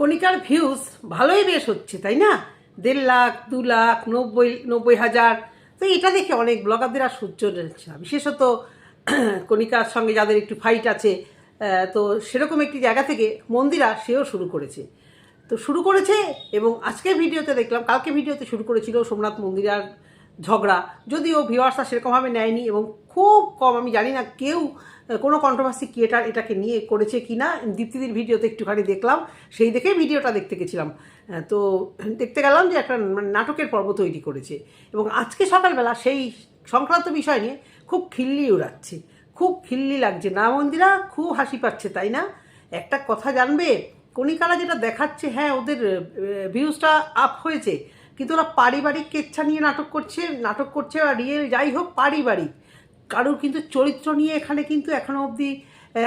কণিকার views ভালোই বেশ হচ্ছে, তাই না? দেড় লাখ, দু লাখ, নব্বই নব্বই হাজার। তো এটা দেখে অনেক ব্লগারদের আর সহ্য হচ্ছে না। বিশেষত কণিকার সঙ্গে যাদের একটু ফাইট আছে তো সেরকম একটি জায়গা থেকে মন্দিরা সেও শুরু করেছে। তো শুরু করেছে এবং আজকের ভিডিওতে দেখলাম, কালকে ভিডিওতে শুরু করেছিল সোমনাথ মন্দিরার ঝগড়া, যদিও ভিউয়ার্সরা সেরকমভাবে নেয়নি এবং খুব কম, আমি জানি না কেউ কোনো কন্ট্রোভার্সি ক্রিয়েটার এটাকে নিয়ে করেছে কি না দীপ্তিদির ভিডিওতে একটুখানি দেখলাম, সেই দেখেই ভিডিওটা দেখতে গেছিলাম। তো দেখতে গেলাম যে একটা মানে নাটকের পর্ব তৈরি করেছে এবং আজকে সকালবেলা সেই সংক্রান্ত বিষয় নিয়ে খুব খিল্লি উড়াচ্ছে, খুব খিল্লি লাগছে। না মন্দিরা, খুব হাসি পাচ্ছে, তাই না? একটা কথা জানবে, কণিকারা যেটা দেখাচ্ছে হ্যাঁ ওদের ভিউজটা আপ হয়েছে কিন্তু ওরা পারিবারিক কেচ্ছা নিয়ে নাটক করছে নাটক করছে আর রিয়েল যাই হোক, পারিবারিক। কারোর কিন্তু চরিত্র নিয়ে এখানে কিন্তু এখনও অবধি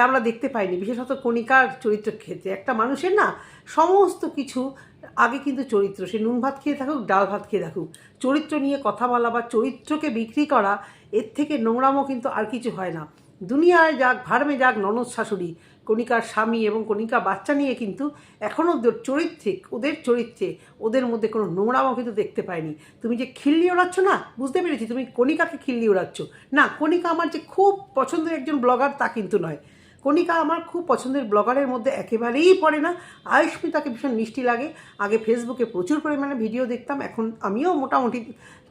আমরা দেখতে পাইনি। বিশেষত কণিকার চরিত্রের ক্ষেত্রে একটা মানুষের না সমস্ত কিছু আগে কিন্তু চরিত্র। সে নুন ভাত খেয়ে থাকুক, ডাল ভাত খেয়ে থাকুক। চরিত্র নিয়ে কথা বলা বা চরিত্রকে বিক্রি করা, এর থেকে নোংরামো কিন্তু আর কিছু হয় না। দুনিয়ায় যাক ভারমে যাক, ননদ শাশুড়ি। কণিকার স্বামী এবং কণিকা বাচ্চা নিয়ে কিন্তু এখনও ওদের চরিত্রে ওদের চরিত্রে ওদের মধ্যে কোনো নোংরামও কিন্তু দেখতে পাইনি। তুমি যে খিল্লি ওড়াচ্ছ না? বুঝতে পেরেছি, তুমি কণিকাকে খিল্লি ওড়াচ্ছ। না, কণিকা আমার যে খুব পছন্দের একজন ব্লগার তা কিন্তু নয়। কণিকা আমার খুব পছন্দের ব্লগারের মধ্যে একেবারেই পড়ে না। আয়ুষ্মিতাকে ভীষণ মিষ্টি লাগে। আগে ফেসবুকে প্রচুর পরিমাণে ভিডিও দেখতাম, এখন আমিও মোটামুটি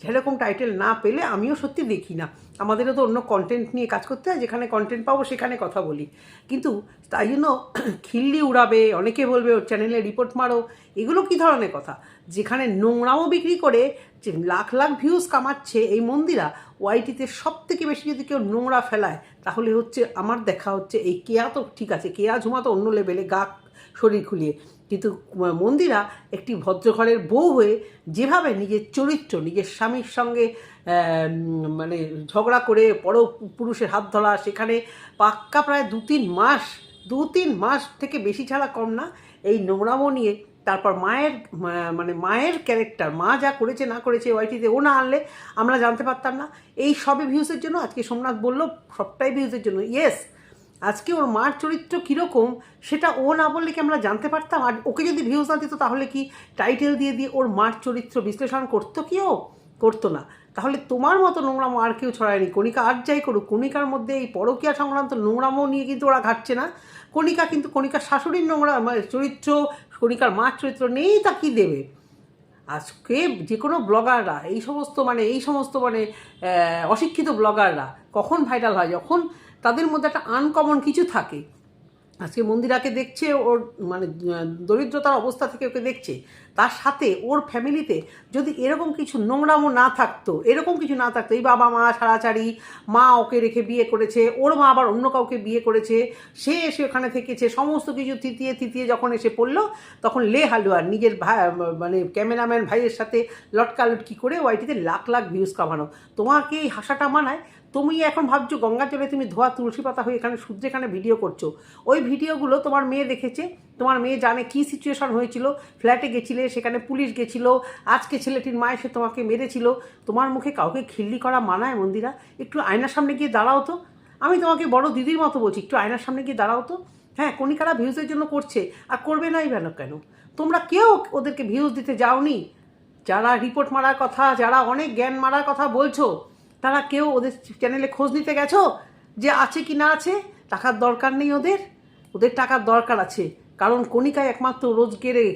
সেরকম টাইটেল না পেলে আমিও সত্যি দেখি না। আমাদেরও তো অন্য কন্টেন্ট নিয়ে কাজ করতে হয়, যেখানে কন্টেন্ট পাবো সেখানে কথা বলি। কিন্তু তাই জন্য খিল্লি উড়াবে, অনেকে বলবে, ওর চ্যানেলে রিপোর্ট মারো। এগুলো কী ধরনের কথা? যেখানে নোংরাও বিক্রি করে, যে লাখ লাখ ভিউজ কামাচ্ছে এই মন্দিরা ওয়াইটিতে সব থেকে বেশি যদি কেউ নোংরা ফেলায়, তাহলে হচ্ছে আমার দেখা হচ্ছে এই কেয়া তো ঠিক আছে, কেয়া ঝুমা তো অন্য লেভেলে গা শরীর খুলিয়ে। কিন্তু মন্দিরা একটি ভদ্রঘরের বউ হয়ে যেভাবে নিজের চরিত্র, নিজের স্বামীর সঙ্গে মানে ঝগড়া করে পর পুরুষের হাত ধরা, সেখানে পাক্কা প্রায় দু তিন মাস দু তিন মাস থেকে বেশি ছাড়া কম না, এই নোংরামো নিয়ে তারপর মায়ের মানে মায়ের ক্যারেক্টার মা যা করেছে, না করেছে ওয়াইটিতে ও না আনলে আমরা জানতে পারতাম না। এই সবে ভিউজের জন্য, আজকে সোমনাথ বলল সবটাই ভিউজের জন্য। ইয়েস আজকে ওর মার চরিত্র কীরকম, সেটা ও না বললে কি আমরা জানতে পারতাম? আর ওকে যদি ভিউজ না দিত, তাহলে কি টাইটেল দিয়ে দিয়ে ওর মার চরিত্র বিশ্লেষণ করতো কি ও? করতো না। তাহলে তোমার মতো নোংরামো আর কেউ ছড়ায়নি। কণিকা আর যাই করুক, কণিকার মধ্যে এই পরকীয়া সংক্রান্ত নোংরামো নিয়ে কিন্তু ওরা ঘাটছে না। কণিকা কিন্তু কণিকার শাশুড়ির নোংরা চরিত্র, কণিকার মার চরিত্র নেই তা কী দেবে? আজকে যে কোনো ব্লগাররা, এই সমস্ত মানে এই সমস্ত মানে অশিক্ষিত ব্লগাররা কখন ভাইরাল হয়? যখন তাদের মধ্যে একটা আনকমন কিছু থাকে। আজকে মন্দিরাকে দেখছে, ওর মানে দরিদ্রতার অবস্থা থেকে ওকে দেখছে। তার সাথে ওর ফ্যামিলিতে যদি এরকম কিছু নোংরামো না থাকতো, এরকম কিছু না থাকতো, এই বাবা মা ছাড়াছাড়ি, মা ওকে রেখে বিয়ে করেছে, ওর মা আবার অন্য কাউকে বিয়ে করেছে, সে এসে ওখানে থেকেছে, সমস্ত কিছু তৃতীয় তৃতীয় যখন এসে পড়ল, তখন লে হালুয়ার, নিজের ভাই মানে ক্যামেরাম্যান ভাইয়ের সাথে লটকালটকি করে ওয়াইটিতে লাখ লাখ ভিউজ কামানো। তোমাকে এই হাসাটা মানায় তুমি এখন ভাবছ গঙ্গা জলে তুমি ধোয়া তুলসী পাতা হয়ে এখানে সূর্যে এখানে ভিডিও করছ। ওই ভিডিওগুলো তোমার মেয়ে দেখেছে। তোমার মেয়ে জানে কী সিচুয়েশন হয়েছিল। ফ্ল্যাটে গেছিলে, সেখানে পুলিশ গেছিল। আজকে ছেলেটির মা এসে তোমাকে মেরেছিল। তোমার মুখে কাউকে খিল্লি করা মানায় মন্দিরা? একটু আয়নার সামনে গিয়ে দাঁড়াও তো। আমি তোমাকে বড় দিদির মতো বলছি, একটু আয়নার সামনে গিয়ে দাঁড়াও তো। হ্যাঁ কণিকারা ভিউজের জন্য করছে, আর করবে নাই কেন কেন? তোমরা কেউ ওদেরকে ভিউজ দিতে যাওনি? যারা রিপোর্ট মারার কথা, যারা অনেক জ্ঞান মারার কথা বলছো তারা কেউ ওদের চ্যানেলে খোঁজ নিতে গেছো যে আছে কি না আছে? টাকার দরকার নেই ওদের। ওদের টাকার দরকার আছে। কারণ কণিকা একমাত্র রোজগেরে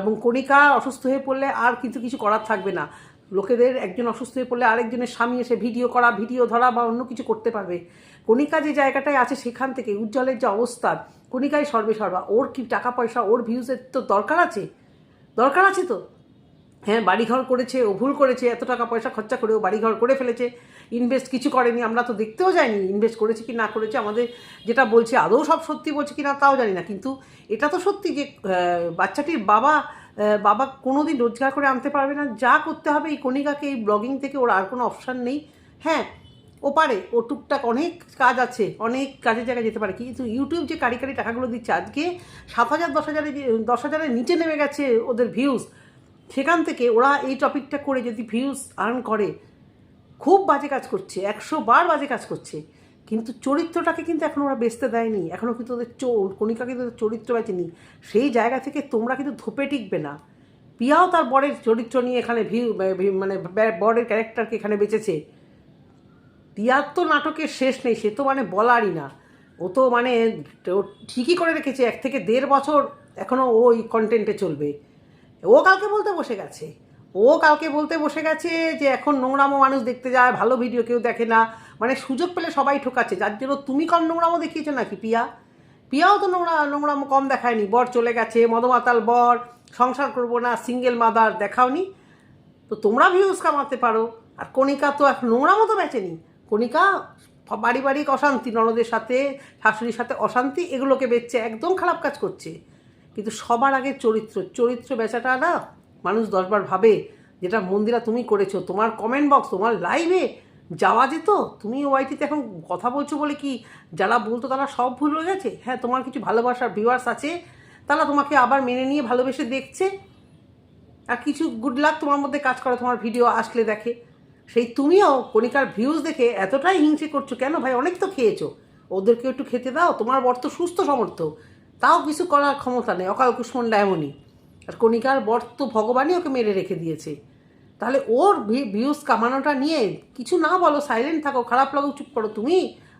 এবং কণিকা অসুস্থ হয়ে পড়লে আর কিন্তু কিছু করার থাকবে না। লোকেদের একজন অসুস্থ হয়ে পড়লে আরেকজনের স্বামী এসে ভিডিও করা, ভিডিও ধরা বা অন্য কিছু করতে পারবে। কণিকা যে জায়গাটায় আছে সেখান থেকে উজ্জ্বলের যে অবস্থা, কণিকাই সর্বে সর্বা ওর কি টাকা পয়সা, ওর ভিউজের তো দরকার আছে? দরকার আছে তো? হ্যাঁ বাড়িঘর করেছে, ও ভুল করেছে, এত টাকা পয়সা খরচা করে ও বাড়িঘর করে ফেলেছে। ইনভেস্ট কিছু করেনি, আমরা তো দেখতেও যাইনি ইনভেস্ট করেছে কি না করেছে। আমাদের যেটা বলছে, আদৌ সব সত্যি বলছে কি না তাও জানি না। কিন্তু এটা তো সত্যি যে বাচ্চাটির বাবা বাবা কোনো দিন রোজগার করে আনতে পারবে না। যা করতে হবে এই কণিকাকে, এই ব্লগিং থেকে ওর আর কোনো অপশান নেই। হ্যাঁ ও পারে, ও টুকটাক অনেক কাজ আছে, অনেক কাজের জায়গায় যেতে পারে। কিন্তু ইউটিউব যে কারি কারি টাকাগুলো দিচ্ছে, আজকে সাত হাজার, দশ হাজারে দশ হাজারের নিচে নেমে গেছে ওদের ভিউজ সেখান থেকে ওরা এই টপিকটা করে যদি ভিউজ আর্ন করে, খুব বাজে কাজ করছে, একশো বার বাজে কাজ করছে। কিন্তু চরিত্রটাকে কিন্তু এখন ওরা বেচতে দেয়নি। এখনও কিন্তু ওদের চোর কণিকা কিন্তু ওদের চরিত্র বেচেনি। সেই জায়গা থেকে তোমরা কিন্তু ধোপে টিকবে না। পিয়াও তার বরের চরিত্র নিয়ে এখানে ভিউ মানে বরের ক্যারেক্টারকে এখানে বেঁচেছে। পিয়ার তো নাটকের শেষ নেই, সে তো মানে বলারই না। ও তো মানে ঠিকই করে রেখেছে, এক থেকে দেড় বছর এখনও ওই কন্টেন্টে চলবে। ও কালকে বলতে বসে গেছে। ও কালকে বলতে বসে গেছে যে এখন নোংরামো মানুষ দেখতে যায়, ভালো ভিডিও কেউ দেখে না। মানে সুযোগ পেলে সবাই ঠোকাচ্ছে। যার জন্য তুমি কম নোংরামো দেখিয়েছো নাকি পিয়া? পিয়াও তো নোংরা, নোংরামো কম দেখায়নি। বর চলে গেছে, মদমাতাল বর, সংসার করব না সিঙ্গেল মাদার দেখাওনি। তো তোমরা ভিউজ কামাতে পারো। আর কণিকা তো এখন নোংরা মতো বেচেনি। কণিকা বাড়ি অশান্তি, ননদের সাথে, শাশুড়ির সাথে অশান্তি, এগুলোকে বেচছে, একদম খারাপ কাজ করছে। কিন্তু সবার আগে চরিত্র চরিত্র বেচাটা না মানুষ দশবার ভাবে, যেটা মন্দিরা তুমি করেছ, তোমার কমেন্ট বক্স তোমার লাইভে যাওয়া যেত, তুমি ওয়াইটিতে এখন কথা বলছো বলে কি যারা বলতো তারা সব ভুল হয়ে গেছে? হ্যাঁ তোমার কিছু ভালোবাসার ভিউয়ার্স আছে, তারা তোমাকে আবার মেনে নিয়ে ভালোবেসে দেখছে। আর কিছু গুড লাক তোমার মধ্যে কাজ করে, তোমার ভিডিও আসলে দেখে। সেই তুমিও কণিকার ভিউজ দেখে এতটাই হিংসে করছ, কেন ভাই? অনেক তো খেয়েছো। ওদেরকে একটু খেতে দাও, তোমার বর তো সুস্থ, সমর্থ। তাও কিছু করার ক্ষমতা নেই। অকাল কুষ্মণ্ডা এমনই আর কণিকার বর তো ভগবানই ওকে মেরে রেখে দিয়েছে। তাহলে ওর ভিউজ কামানোটা নিয়ে কিছু না বলো সাইলেন্ট থাকো, খারাপ লাগো, চুপ করো তুমি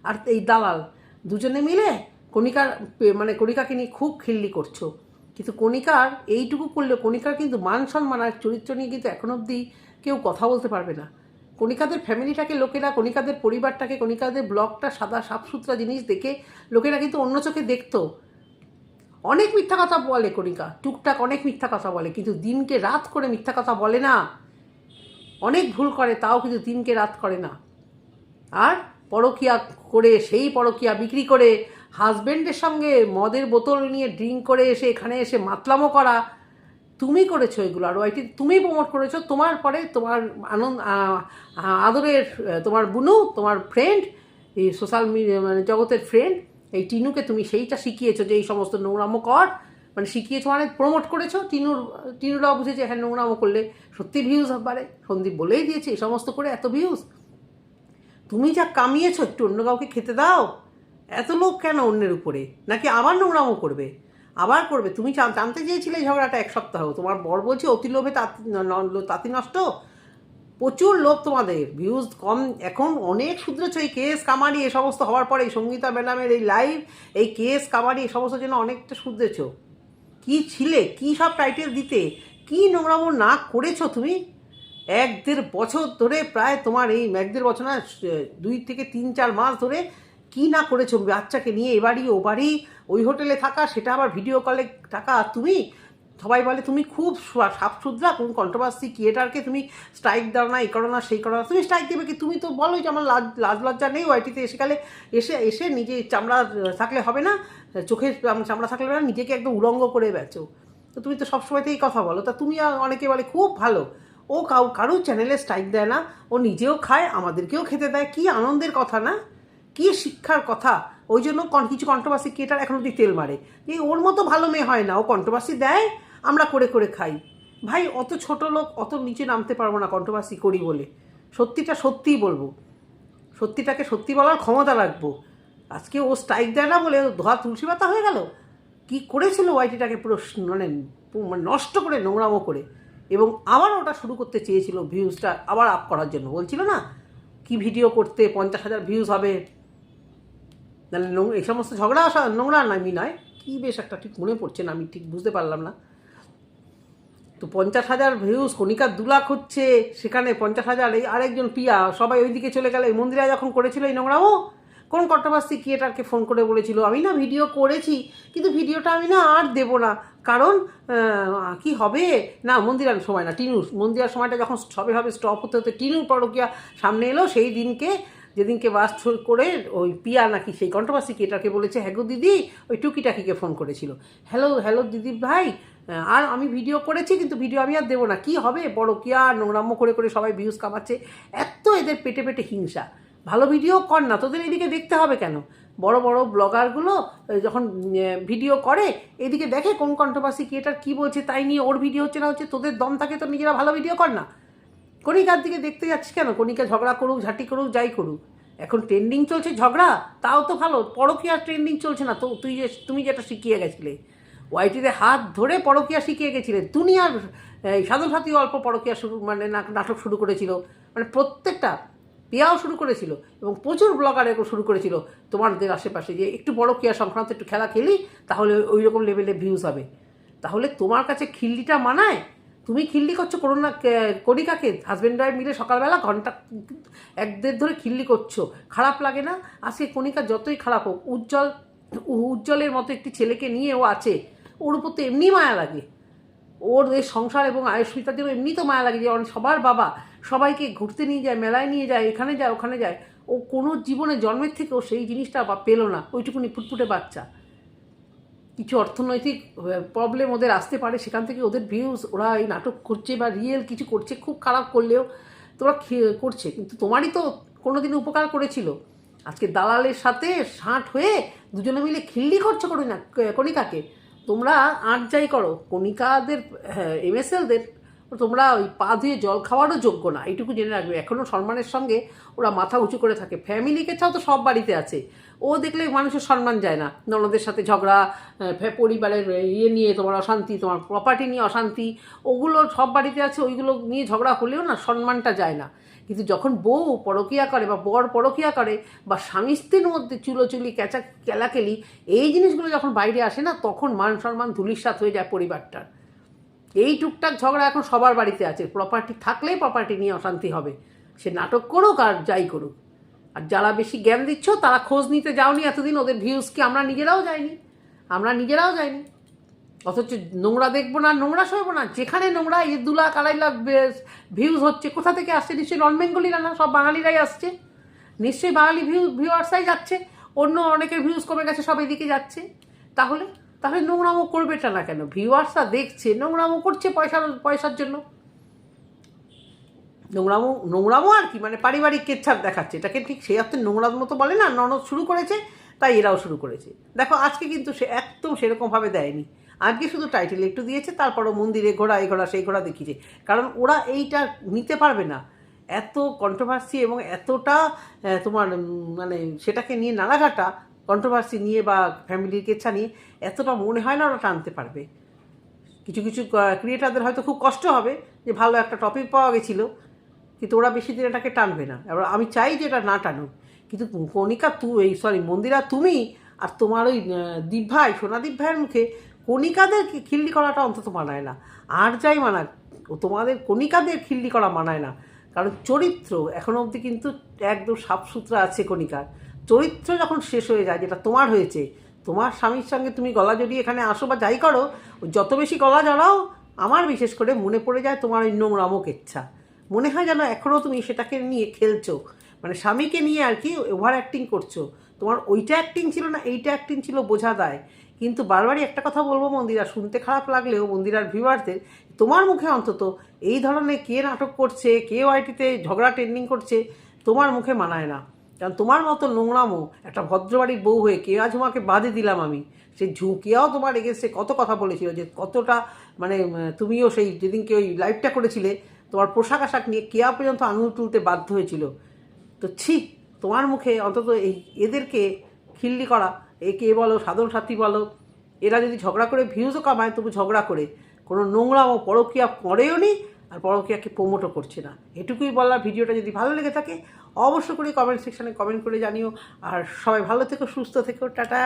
আর এই দালাল। দুজনে মিলে কণিকার মানে কণিকাকে নিয়ে খুব খিল্লি করছ। কিন্তু কণিকার এইটুকু করলে, কণিকার কিন্তু মান সম্মান আর চরিত্র নিয়ে কিন্তু এখন অবধি কেউ কথা বলতে পারবে না। কণিকাদের ফ্যামিলিটাকে লোকেরা, কণিকাদের পরিবারটাকে, কণিকাদের ব্লগটা সাদা সাফসুতরা জিনিস দেখে লোকেরা কিন্তু অন্য চোখে দেখতো। অনেক মিথ্যা কথা বলে কণিকা। টুকটাক অনেক মিথ্যা কথা বলে, কিন্তু দিনকে রাত করে মিথ্যা কথা বলে না। অনেক ভুল করে, তাও কিন্তু দিনকে রাত করে না। আর পরকিয়া করে, সেই পরকিয়া বিক্রি করে, হাজবেন্ডের সঙ্গে মদের বোতল নিয়ে ড্রিঙ্ক করে এসে, এখানে এসে মাতলামো করা। তুমি করেছ এগুলো, আর ওইটি তুমি প্রমোট করেছ, তোমার পরে তোমার আনন্দ আদরের, তোমার বুনু, তোমার ফ্রেন্ড এই সোশ্যাল মিডিয়া মানে জগতের ফ্রেন্ড এই টিনুকে তুমি সেইটা শিখিয়েছো যে এই সমস্ত নোংরামো কর। মানে শিখিয়েছো মানে প্রমোট করেছ টিনুর, টিনুরাও বুঝেছে হ্যাঁ নোংরামো করলে সত্যি ভিউজ বাড়ে। সন্দীপ বলেই দিয়েছে এই সমস্ত করে এত ভিউজ তুমি যা কামিয়েছো একটু অন্য কাউকে খেতে দাও। এত লোক কেন অন্যের উপরে? নাকি আবার নোংরামো করবে? আবার করবে? তুমি জান- জানতে চেয়েছিলে ঝগড়াটা এক সপ্তাহ। তোমার বর বলছে, অতি লোভে তাঁতি নষ্ট? প্রচুর লোভ তোমাদের ভিউজ কম। এখন অনেক শুধরেছ এই কেস কামারি এ সমস্ত হওয়ার পরে এই সঙ্গীতা ম্যাডামের এই লাইভ এই কেস কামারি এ সমস্ত জন্য অনেকটা শুধরেছ। কি ছিলে? কি সব টাইটেল দিতে? কি নোংরামো না করেছ তুমি? এক দেড় বছর ধরে প্রায় তোমার এই এক দেড় বছর না, দুই থেকে তিন চার মাস ধরে কি না করেছ? বাচ্চাকে নিয়ে এবারই ও বাড়ি, ওই হোটেলে থাকা, সেটা আবার ভিডিও কলে টাকা তুমি? সবাই বলে, তুমি খুব সা- সাফসুতরা কোন কন্ট্রোভার্সি ক্রিয়েটারকে তুমি স্ট্রাইক দাও না এই করো না, সেই করো না, তুমি স্ট্রাইক দেবে কি? তুমি তো বলোই যে আমার লাজ লাজ লজ্জা নেই ওয়াইটিতে এসে গেলে এসে এসে নিজে চামড়া থাকলে হবে না, চোখের চামড়া থাকলে হবে না, নিজেকে একদম উলঙ্গ করে বেচো। তো তুমি তো সবসময়তেই কথা বলো। তা তুমি অনেকে বলে, খুব ভালো। ও কাউ কারও চ্যানেলে স্ট্রাইক দেয় না, ও নিজেও খায়, আমাদেরকেও খেতে দেয়, কি আনন্দের কথা না? কি শিক্ষার কথা? ওই জন্য কিছু কন্ট্রোভার্সি ক্রিয়েটার এখন অব্দি তেল মারে। যে ওর মতো ভালো মেয়ে হয় না, ও কন্ট্রোভার্সি দেয় আমরা করে করে খাই। ভাই, অত ছোট লোক, অত নিচে নামতে পারব না কন্ট্রোভার্সি করি বলে। সত্যিটা সত্যিই বলব। সত্যিটাকে সত্যি বলার ক্ষমতা রাখব। আজকে ও স্ট্রাইক দেয় না বলে ধোয়া তুলসী পাতা হয়ে গেল? কি করেছিল ওয়াইটিটাকে পুরো মানে মানে নষ্ট করে, নোংরামো করে? এবং আবার ওটা শুরু করতে চেয়েছিল ভিউজটা আবার আপ করার জন্য। বলছিল না, কি ভিডিও করতে? পঞ্চাশ হাজার ভিউজ হবে। নাহলে নোং- এই সমস্ত ঝগড়া আসা নোংরা নামি নয়। কী বেশ একটা ঠিক মনে পড়ছে না, আমি ঠিক বুঝতে পারলাম না। তো পঞ্চাশ হাজার ভিউজ কণিকার দু লাখ হচ্ছে, সেখানে পঞ্চাশ হাজার, এই আরেকজন পিয়া, সবাই ওইদিকে চলে গেল। এই মন্দিরা যখন করেছিল এই নোংরামো কোন কন্ট্রোভার্সি ক্রিয়েটারকে ফোন করে বলেছিল, আমি না ভিডিও করেছি, কিন্তু ভিডিওটা আমি না আর দেবো না। কারণ কি হবে? না মন্দিরার সময় না টিনুর মন্দিরার সময়টা যখন সবে হবে স্টপ হতে হতে টিনুর পরকিয়া সামনে এলো, সেই দিনকে, যেদিনকে বাস করে ওই পিয়া নাকি সেই কন্ট্রোভার্সি ক্রিয়েটারকে বলেছে হ্যাঁ গো দিদি, ওই টুকিটাকিকে ফোন করেছিল। হ্যালো হ্যালো দিদি ভাই আর আমি ভিডিও করেছি, কিন্তু ভিডিও আমি আর দেবো না। কি হবে? বড় কি আর নোংরাম্য করে করে সবাই ভিউজ কামাচ্ছে? এত এদের পেটে পেটে হিংসা। ভালো ভিডিও কর না, তোদের এদিকে দেখতে হবে কেন? বড় বড় ব্লগারগুলো যখন ভিডিও করে, এদিকে দেখে কোন কন্ট্রোভার্সি ক্রিয়েটার কী বলছে তাই নিয়ে ওর ভিডিও হচ্ছে না হচ্ছে, তোদের দম থাকে তো নিজেরা ভালো ভিডিও কর না। কণিকার দিকে দেখতে যাচ্ছিস কেন? কণিকা ঝগড়া করুক, ঝাঁটি করুক, যাই করুক। এখন ট্রেন্ডিং চলছে ঝগড়া, তাও তো ভালো। পরকীয়া ট্রেন্ডিং চলছে না। তো তুই তুমি যেটা শিখিয়ে গেছিলে। ওয়াইটিতে হাত ধরে পরকিয়া শিখিয়ে গেছিলে। দুনিয়ার সাধন সাথী অল্প পরকীয়া শুরু মানে নাটক শুরু করেছিল। মানে প্রত্যেকটা পিয়াও শুরু করেছিল এবং প্রচুর ব্লগার এরকম শুরু করেছিল। তোমাদের আশেপাশে যে একটু পরকীয়া সংক্রান্ত একটু খেলা খেলি, তাহলে ওই রকম লেভেলে ভিউজ হবে। তাহলে তোমার কাছে খিল্লিটা মানায়? তুমি খিল্লি করছ করোনা কণিকাকে। হাজব্যান্ড ওয়াইফ মিলে সকালবেলা ঘণ্টা, এক দেড় ধরে খিল্লি করছ। খারাপ লাগে না? আজকে কণিকা যতই খারাপ হোক, উজ্জ্বল, উজ্জ্বলের মতো একটি ছেলেকে নিয়ে ও আছে। ওর উপর তো এমনি মায়া লাগে। ওর এই সংসার এবং আয়ুষ্মিতার জন্য এমনি তো মায়া লাগে যে সবার বাবা সবাইকে ঘুরতে নিয়ে যায়, মেলায় নিয়ে যায়, এখানে যায়, ওখানে যায়। ও কোনো জীবনে জন্মের থেকেও সেই জিনিসটা বা পেল না। ওইটুকুনি ফুটফুটে বাচ্চা। কিছু অর্থনৈতিক প্রবলেম ওদের আসতে পারে, সেখান থেকে ওদের ভিউজ ওরা এই নাটক করছে বা রিয়েল কিছু করছে, খুব খারাপ করলেও তোরা করছে। কিন্তু তোমারই তো কোনো কোনোদিন উপকার করেছিল। আজকে দালালের সাথে ষাট হয়ে দুজনে মিলে খিল্লি করছ করো না কণিকাকে। তোমরা আট যাই করো কণিকাদের এমএসএলদের তোমরা ওই পা ধুয়ে জল খাওয়ারও যোগ্য না, এইটুকু জেনে রাখবে। এখনও সম্মানের সঙ্গে ওরা মাথা উঁচু করে থাকে। ফ্যামিলিকে ছাড়াও তো সব বাড়িতে আছে। ও দেখলে মানুষের সম্মান যায় না। ননদের সাথে ঝগড়া পরিবারের ইয়ে নিয়ে তোমার অশান্তি, তোমার প্রপার্টি নিয়ে অশান্তি, ওগুলো সব বাড়িতে আছে, ওইগুলো নিয়ে ঝগড়া হলেও না সম্মানটা যায় না। কিন্তু যখন বউ পরকিয়া করে বা বর পরকিয়া করে বা স্বামী স্ত্রীর মধ্যে চুলোচুলি ক্যাচা কেলাকেলি এই জিনিসগুলো যখন বাইরে আসে না, তখন মান সম্মান ধুলিস্বাত হয়ে যায় পরিবারটার। এই টুকটাক ঝগড়া এখন সবার বাড়িতে আছে। প্রপার্টি থাকলেই প্রপার্টি নিয়ে অশান্তি হবে। সে নাটক করুক আর যাই করুক। আর যারা বেশি জ্ঞান দিচ্ছ, তারা খোঁজ নিতে যাওনি এতদিন, ওদের ভিউজকে আমরা নিজেরাও যাইনি? আমরা নিজেরাও যাইনি। অথচ নোংরা দেখব না, নোংরা সইবো না। যেখানে নোংরা, এই দু লাখ, আড়াই লাখ ভিউজ হচ্ছে, কোথা থেকে আসছে? নিশ্চয়ই নন বেঙ্গলিরা না, সব বাঙালিরাই আসছে। নিশ্চয়ই বাঙালি ভিউ ভিউয়ার্সাই যাচ্ছে। অন্য অনেকের ভিউজ কমে গেছে, সব এদিকে যাচ্ছে। তাহলে তাহলে নোংরামো করবেটা না কেন? ভিউয়ার্সরা দেখছে, নোংরামো করছে পয়সার পয়সার জন্য। নোংরামো নোংরামো আর কি মানে পারিবারিক কেচ্ছাপ দেখাচ্ছে। এটাকে ঠিক সে অর্থে নোংরার মতো বলে না, ননদ শুরু করেছে, তাই এরাও শুরু করেছে। দেখো, আজকে কিন্তু সে একদম সেরকমভাবে দেয়নি। আজকে শুধু টাইটেল একটু দিয়েছে, তারপরও মন্দিরে ঘোড়া, এই ঘোড়া, সেই ঘোড়া দেখিয়েছে। কারণ ওরা এইটা নিতে পারবে না। এত কন্ট্রোভার্সি এবং এতটা তোমার মানে সেটাকে নিয়ে নানাঘাটা কন্ট্রোভার্সি নিয়ে বা ফ্যামিলির কেচ্ছা নিয়ে এতটা মনে হয় না ওরা টানতে পারবে। কিছু কিছু ক্রিয়েটারদের হয়তো খুব কষ্ট হবে যে ভালো একটা টপিক পাওয়া গেছিল, কিন্তু ওরা বেশি দিন এটাকে টানবে না। এবার আমি চাই যে এটা না টানুক, কিন্তু কণিকা তু, এই সরি মন্দিরা তুমি আর তোমার ওই দীপ ভাই, সোনাদীপ ভাইয়ের মুখে কণিকাদের খিল্লি করাটা অন্তত মানায় না। আর যাই মানাক, ও তোমাদের কণিকাদের খিল্লি করা মানায় না। কারণ চরিত্র এখনও অবধি কিন্তু একদম সাফসুতরা আছে কণিকার। চরিত্র যখন শেষ হয়ে যায়, যেটা তোমার হয়েছে, তোমার স্বামীর সঙ্গে তুমি গলা জড়িয়ে এখানে আসো বা যাই করো, যত বেশি গলা জড়াও, আমার বিশেষ করে মনে পড়ে যায় তোমার ওই নোংরামক ইচ্ছা মনে হয় যেন এখনও তুমি সেটাকে নিয়ে খেলছো। মানে স্বামীকে নিয়ে আর কি ওভার অ্যাক্টিং করছ। তোমার ওইটা অ্যাক্টিং ছিল না, এইটা অ্যাক্টিং ছিল বোঝা দেয় কিন্তু বারবারই একটা কথা বলব মন্দিরা, শুনতে খারাপ লাগলেও মন্দিরার ভিউয়ারদের তোমার মুখে অন্তত এই ধরনের কে নাটক করছে, কে ওয়াইটিতে ঝগড়া ট্রেন্ডিং করছে, তোমার মুখে মানায় না। কারণ তোমার মতো নোংরামো একটা ভদ্রবাড়ির বউ হয়ে কেয়া ঝুমাকে বাদে দিলাম আমি। সেই ঝুঁকিয়াও তোমার এগেছে কত কথা বলেছিল যে কতটা মানে তুমিও সেই যেদিনকে ওই লাইভটা করেছিলে, তোমার পোশাক আশাক নিয়ে কেয়া পর্যন্ত আঙুল তুলতে বাধ্য হয়েছিল? তো ছি, তোমার মুখে অন্তত এই এদেরকে খিল্লি করা, একে বলো, সাধন সাথী বলো, এরা যদি ঝগড়া করে ভিউজও কামায়, তবু ঝগড়া করে। কোনো নোংরা ও পরকিয়া করেও নি আর পরকিয়াকে প্রমোটও করছে না। এটুকুই বলার ভিডিওটা যদি ভালো লেগে থাকে অবশ্য করে কমেন্ট সেকশানে কমেন্ট করে জানিও। আর সবাই ভালো থেকো, সুস্থ থেকো, টাটা।